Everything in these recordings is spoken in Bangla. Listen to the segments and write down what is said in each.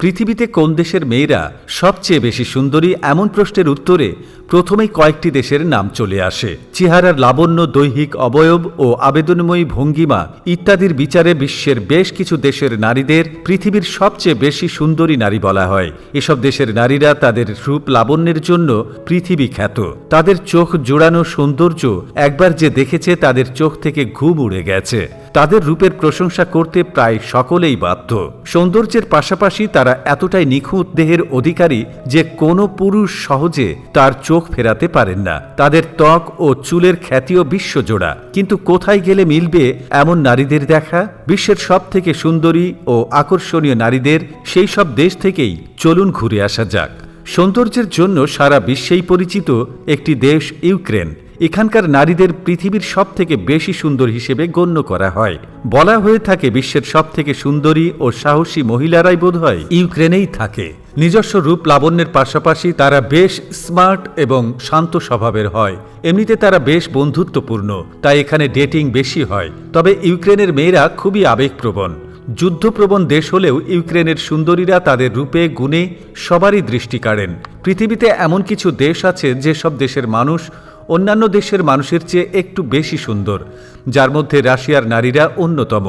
পৃথিবীতে কোন দেশের মেয়েরা সবচেয়ে বেশি সুন্দরী এমন প্রশ্নের উত্তরে প্রথমেই কয়েকটি দেশের নাম চলে আসে। চেহারার লাবণ্য, দৈহিক অবয়ব ও আবেদনময়ী ভঙ্গিমা ইত্যাদির বিচারে বিশ্বের বেশ কিছু দেশের নারীদের পৃথিবীর সবচেয়ে বেশি সুন্দরী নারী বলা হয়। এসব দেশের নারীরা তাদের রূপ লাবণ্যের জন্য পৃথিবী খ্যাত তাদের চোখ জোড়ানো সৌন্দর্য একবার যে দেখেছে তাদের চোখ থেকে ঘুম উড়ে গেছে। তাদের রূপের প্রশংসা করতে প্রায় সকলেই বাধ্য। সৌন্দর্যের পাশাপাশি তারা এতটাই নিখুঁত দেহের অধিকারী যে কোনো পুরুষ সহজে তার চোখ ফেরাতে পারেন না। তাদের ত্বক ও চুলের খ্যাতিও বিশ্বজোড়া। কিন্তু কোথায় গেলে মিলবে এমন নারীদের দেখা? বিশ্বের সব থেকে সুন্দরী ও আকর্ষণীয় নারীদের সেই সব দেশ থেকেই চলুন ঘুরে আসা যাক। সৌন্দর্যের জন্য সারা বিশ্বেই পরিচিত একটি দেশ ইউক্রেন। এখানকার নারীদের পৃথিবীর সব থেকে বেশি সুন্দর হিসেবে গণ্য করা হয়। বলা হয়ে থাকে বিশ্বের সব থেকে সুন্দরী ও সাহসী মহিলারাই বোধ হয় ইউক্রেনেই থাকে। নিজস্ব রূপ লাবণ্যের পাশাপাশি তারা বেশ স্মার্ট এবং শান্ত স্বভাবের হয়। এমনিতে তারা বেশ বন্ধুত্বপূর্ণ, তাই এখানে ডেটিং বেশি হয়। তবে ইউক্রেনের মেয়েরা খুবই আবেগপ্রবণ। যুদ্ধপ্রবণ দেশ হলেও ইউক্রেনের সুন্দরীরা তাদের রূপে, গুণে সবারই দৃষ্টি কাড়েন। পৃথিবীতে এমন কিছু দেশ আছে যেসব দেশের মানুষ অন্যান্য দেশের মানুষের চেয়ে একটু বেশি সুন্দর। যার মধ্যে রাশিয়ার নারীরা অন্যতম।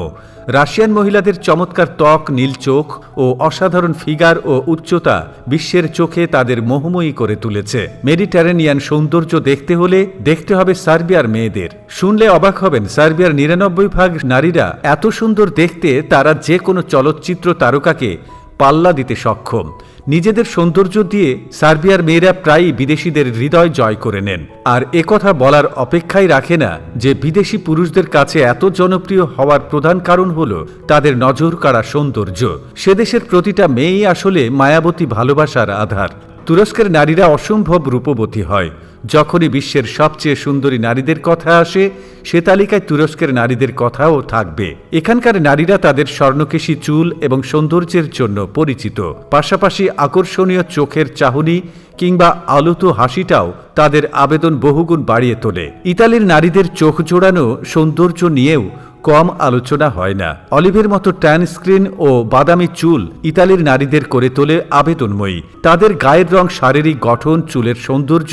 রাশিয়ান মহিলাদের চমৎকার ত্বক, নীল চোখ ও অসাধারণ ফিগার ও উচ্চতা বিশ্বের চোখে তাদের মোহময়ী করে তুলেছে। মেডিটারেনিয়ান সৌন্দর্য দেখতে হলে দেখতে হবে সার্বিয়ার মেয়েদের। শুনলে অবাক হবেন, সার্বিয়ার নিরানব্বই ভাগ নারীরা এত সুন্দর দেখতে তারা যে কোনো চলচ্চিত্র তারকাকে পাল্লা দিতে সক্ষম। নিজেদের সৌন্দর্য দিয়ে সার্বিয়ার মেয়েরা প্রায়ই বিদেশিদের হৃদয় জয় করে নেন। আর একথা বলার অপেক্ষাই রাখে না যে বিদেশি পুরুষদের কাছে এত জনপ্রিয় হওয়ার প্রধান কারণ হল তাদের নজর কাড়া সৌন্দর্য। সে দেশের প্রতিটা মেয়েই আসলে মায়াবতী ভালোবাসার আধার। তুরস্কের নারীরা অসম্ভব রূপবতী হয়। যখনই বিশ্বের সবচেয়ে সুন্দরী নারীদের কথা আসে, সে তালিকায় তুরস্কের নারীদের কথাও থাকবে। এখানকার নারীরা তাদের স্বর্ণকেশী চুল এবং সৌন্দর্যের জন্য পরিচিত। পাশাপাশি আকর্ষণীয় চোখের চাহনি কিংবা আলুতো হাসিটাও তাদের আবেদন বহুগুণ বাড়িয়ে তোলে। ইতালির নারীদের চোখ জোড়ানো সৌন্দর্য নিয়েও কম আলোচনা হয় না। অলিভের মতো ট্যান স্ক্রিন ও বাদামি চুল ইতালির নারীদের করে তোলে আবেদনময়ী। তাদের গায়ের রং শারীরিক গঠন, চুলের সৌন্দর্য,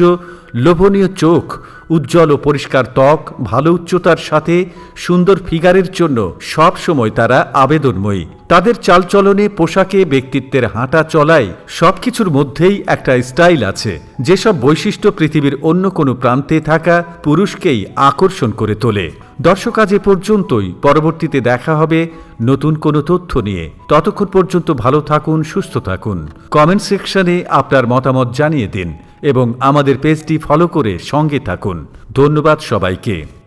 লোভনীয় চোখ উজ্জ্বল ও পরিষ্কার ত্বক, ভালো উচ্চতার সাথে সুন্দর ফিগারের জন্য সব সময় তারা আবেদনময়ী। তাদের চালচলনে, পোশাকে, ব্যক্তিত্বের হাঁটা চলায় সবকিছুর মধ্যেই একটা স্টাইল আছে, যেসব বৈশিষ্ট্য পৃথিবীর অন্য কোনো প্রান্তে থাকা পুরুষকেই আকর্ষণ করে তোলে। দর্শক, আজ এ পর্যন্তই। পরবর্তীতে দেখা হবে নতুন কোনো তথ্য নিয়ে। ততক্ষণ পর্যন্ত ভালো থাকুন, সুস্থ থাকুন। কমেন্ট সেকশনে আপনার মতামত জানিয়ে দিন। এবং আমাদের পেজটি ফলো করে সঙ্গে থাকুন। ধন্যবাদ সবাইকে।